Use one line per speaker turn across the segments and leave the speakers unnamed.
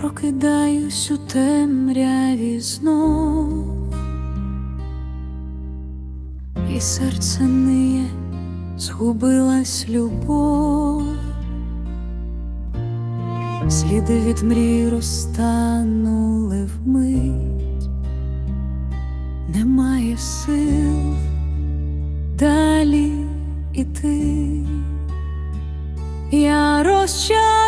прокидаюсь у темряві знов, і серце ниє, згубилась любов, сліди від мрій розтанули вмить, немає сил далі іти. Я розчарований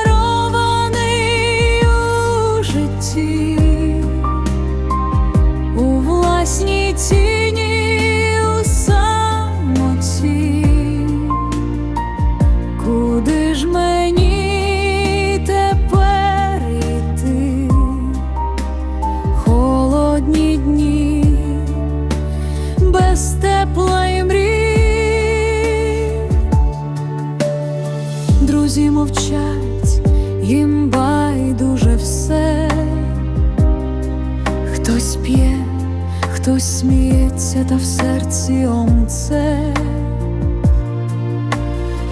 хтось сміється, та в серці омце.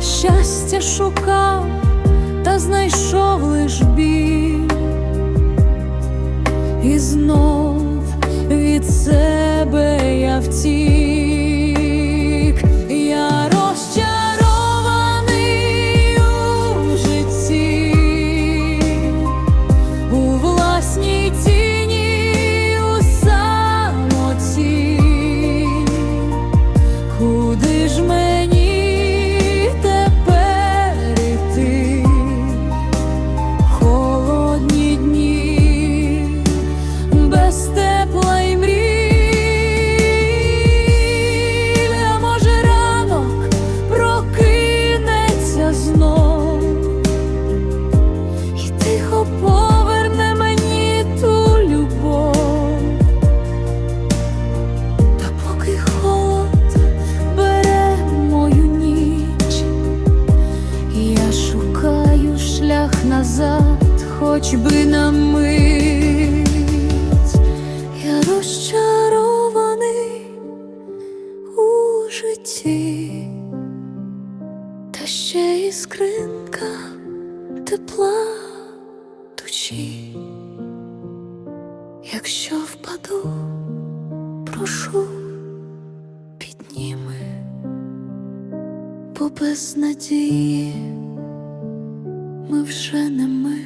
Щастя шукав, та знайшов лиш біль. І знов від себе я втік, шлях назад, хоч би на мить. Я розчарований у житті, та ще іскринка тепла душі. Якщо впаду, прошу, підніми бо без надії ми вже не ми.